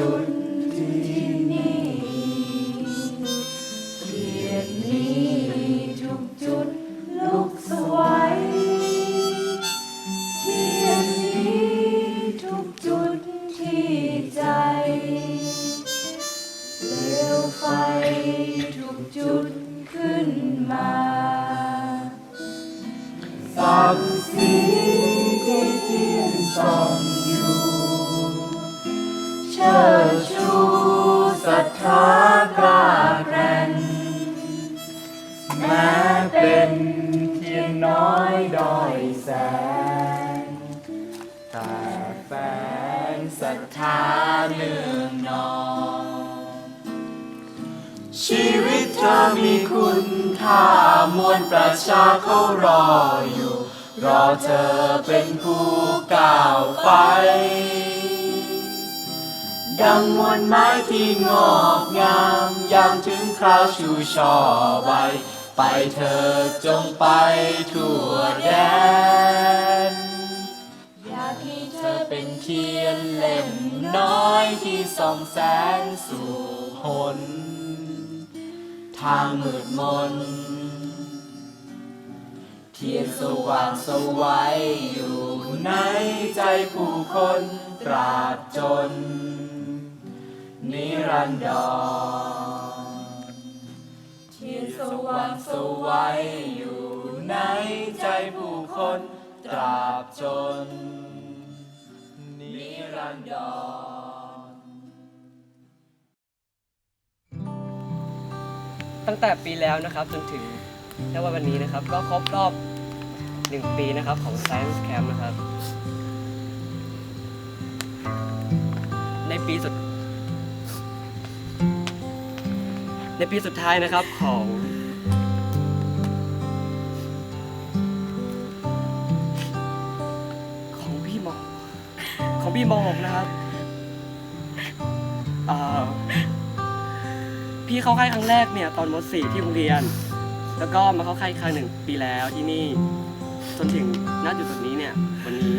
ทุกจุด น้อยดอยแสงแต่แฟนศรัทธาเนื่องนอง ชีวิตเธอมีคุณค่ามวลประชาเขารออยู่ รอเธอเป็นผู้ก้าวไป ดังมวลไม้ที่งอกงามยามถึงคราวชูช่อใบ ไปเธอจงไปทั่วแดน อยากให้เธอเป็นเทียนเล่มน้อยที่ส่องแสงสู่หนทางมืดมน เทียนสว่างสวัยอยู่ในใจผู้คนตราบจน นิรันดร สว่างสวัยอยู่ในใจผู้คนตราบจน นิรันดร ตั้งแต่ปีแล้วนะครับจนถึงณวันนี้นะครับ ก็ครบรอบหนึ่งปีนะครับของ Science Camp นะครับ ในปีสุด ในปีสุดท้ายนะครับของของพี่มอของพี่มหกนะครับอ่าพี่เข้าค่ายครั้งแรกเนี่ยตอนม .4 ที่โรงเรียน แล้วก็มาเข้าค่ายอีกครั้งหนึ่งปีแล้วที่นี่จนถึงณจุดจุดนี้เนี่ยวันนี้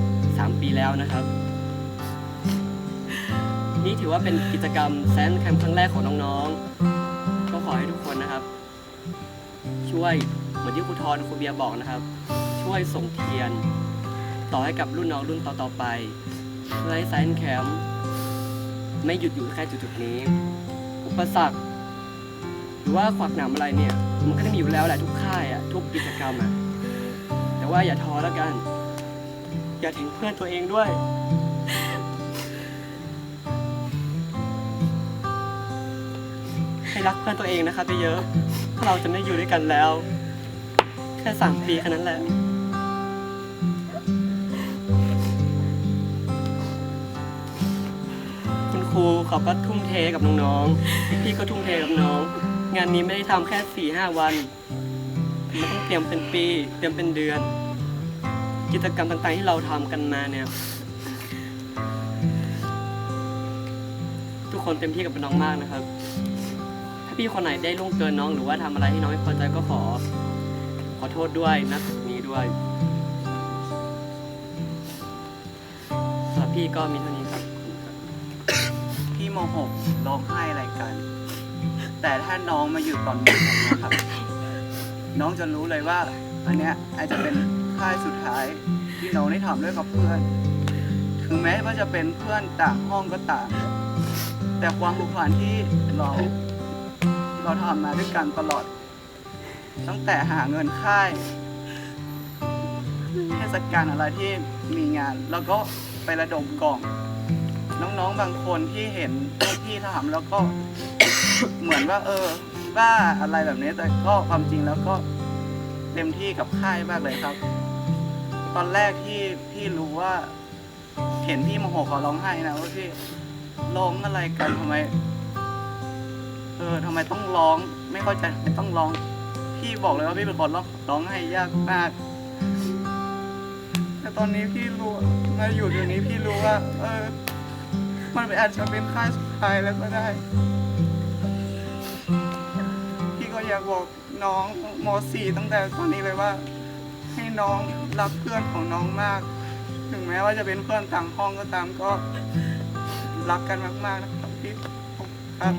3 ปีแล้วนะครับ นี่ถือว่าเป็นกิจกรรมแซนแคมป์ครั้งแรกของน้องๆ ก็ขอให้ทุกคนนะครับ ช่วยเหมือนที่ครูทอนครูเบียร์บอกนะครับ ช่วยส่งเทียน ต่อให้กับรุ่นน้องรุ่นต่อๆไป เพื่อให้แซนแคมป์ไม่หยุดอยู่แค่จุดๆนี้ อุปสรรค หรือว่าขวากหนามอะไรเนี่ย มันก็จะมีอยู่แล้วแหละทุกค่ายอะทุกกิจกรรมอะแต่ว่าอย่าท้อแล้วกัน อย่าทิ้งเพื่อนตัวเองด้วย ให้รักเพื่อนตัวเองนะครับเยอะๆถ้าเราจะไม่อยู่ด้วยกันแล้ว แค่สามปีแค่นั้นแหละ คุณครูเขาก็ทุ่มเทกับน้องๆ พี่ก็ทุ่มเทกับน้อง งานนี้ไม่ได้ทำแค่สี่ห้าวันมันต้องเตรียมเป็นปี เตรียมเป็นเดือน กิจกรรมต่างๆที่เราทำกันมาเนี่ยทุกคนเต็มที่กับน้องมากนะครับ พี่คนไหนได้ล่วงเกินน้องหรือว่าทำอะไรที่น้องไม่พอใจก็ขอ ขอโทษด้วยนะจุดนี้ด้วยสำหรับพี่ก็มีเท่านี้ครับ พี่โมหกร้องไห้อะไรกัน แต่ถ้าน้องมาอยู่ตอนนี้นะครับ น้องจะรู้เลยว่า อันเนี้ยอาจจะเป็นค่ายสุดท้ายที่น้องได้ทำด้วยกับเพื่อน ถึงแม้ว่าจะเป็นเพื่อนต่างห้องก็ตามแต่ความผูกพันที่เรา เราทำมาด้วยกันตลอด ตั้งแต่หาเงินค่ายเทศกาลอะไรที่มีงาน แล้วก็ไประดมกล่อง น้องๆบางคนที่เห็นพี่ทำแล้วก็ เหมือนว่า เออ บ้าอะไรแบบนี้ แต่ก็ความจริงแล้วก็เต็มที่กับค่ายมากเลยครับ ตอนแรกที่พี่รู้ว่า เห็นพี่โมโหขาร้องไห้นะว่าพี่ร้องอะไรกันทำไม เออทำไมต้องร้อง ไม่เข้าใจทำไมต้องร้อง พี่บอกเลยว่าพี่เป็นคนร้องร้องไห้ยากมาก แต่ตอนนี้พี่รู้มาอยู่ตรงนี้พี่รู้ว่า เออ มันอาจจะเป็นค่าสุดท้ายแล้วก็ได้ พี่ก็อยากบอกน้องม .4 ตั้งแต่ตอนนี้เลยว่า ให้น้องรักเพื่อนของน้องมาก ถึงแม้ว่าจะเป็นเพื่อนต่างห้องก็ตามก็รักกันมากๆนะครับพี่ครับ